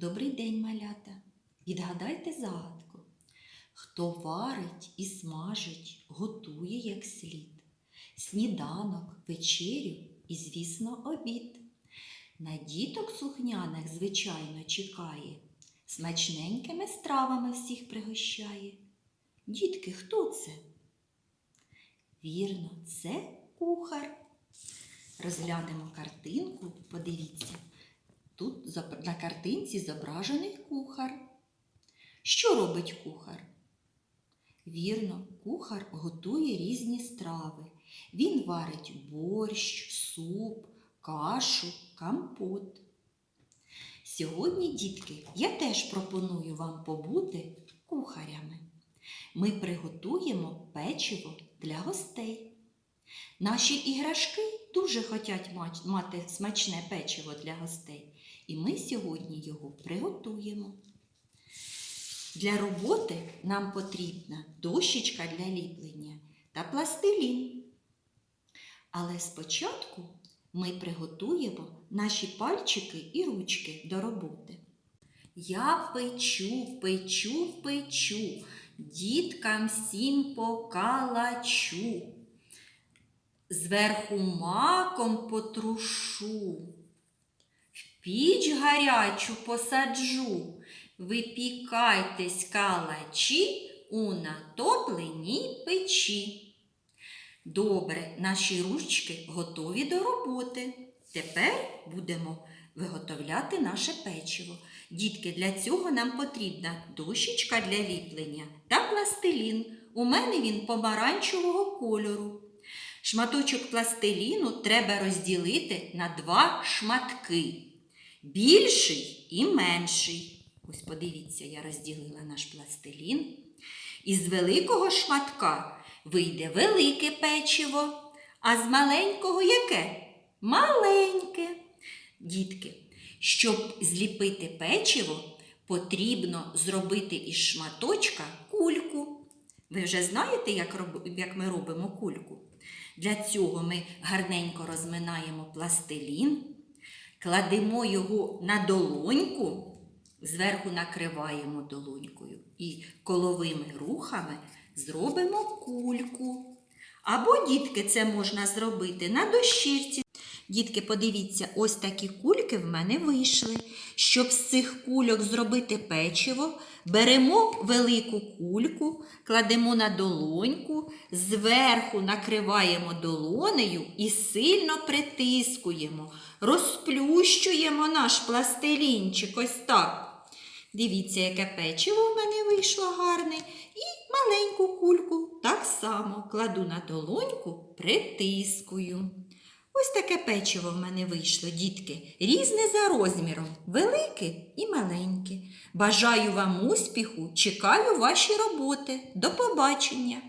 Добрий день, малята. Відгадайте загадку. Хто варить і смажить, готує як слід. Сніданок, вечерю і, звісно, обід. На діток слухняних, звичайно, чекає, смачненькими стравами всіх пригощає. Дітки, хто це? Вірно, це кухар. Розглянемо картинку, подивіться. Тут на картинці зображений кухар. Що робить кухар? Вірно, кухар готує різні страви. Він варить борщ, суп, кашу, компот. Сьогодні, дітки, я теж пропоную вам побути кухарями. Ми приготуємо печиво для гостей. Наші іграшки дуже хочуть мати смачне печиво для гостей, і ми сьогодні його приготуємо. Для роботи нам потрібна дощечка для ліплення та пластилін. Але спочатку ми приготуємо наші пальчики і ручки до роботи. Я печу, печу, печу, діткам всім покалачу. Зверху маком потрушу, в піч гарячу посаджу. Випікайтесь калачі у натопленій печі. Добре, наші ручки готові до роботи. Тепер будемо виготовляти наше печиво. Дітки, для цього нам потрібна дощечка для ліплення та пластилін. У мене він помаранчевого кольору. Шматочок пластиліну треба розділити на два шматки більший і менший. Ось подивіться, я розділила наш пластилін. Із великого шматка вийде велике печиво, а з маленького яке? Маленьке. Дітки, щоб зліпити печиво, потрібно зробити із шматочка кульку. Ви вже знаєте, як, ми робимо кульку? Для цього ми гарненько розминаємо пластилін, кладемо його на долоньку, зверху накриваємо долонькою і коловими рухами зробимо кульку. Або, дітки, це можна зробити на дощирці. Дітки, подивіться, ось такі кульки в мене вийшли. Щоб з цих кульок зробити печиво, беремо велику кульку, кладемо на долоньку, зверху накриваємо долонею і сильно притискуємо, розплющуємо наш пластилінчик ось так. Дивіться, яке печиво в мене вийшло гарне. І маленьку кульку так само кладу на долоньку, притискую. Ось таке печиво в мене вийшло, дітки, різне за розміром, велике і маленьке. Бажаю вам успіху, чекаю ваші роботи. До побачення!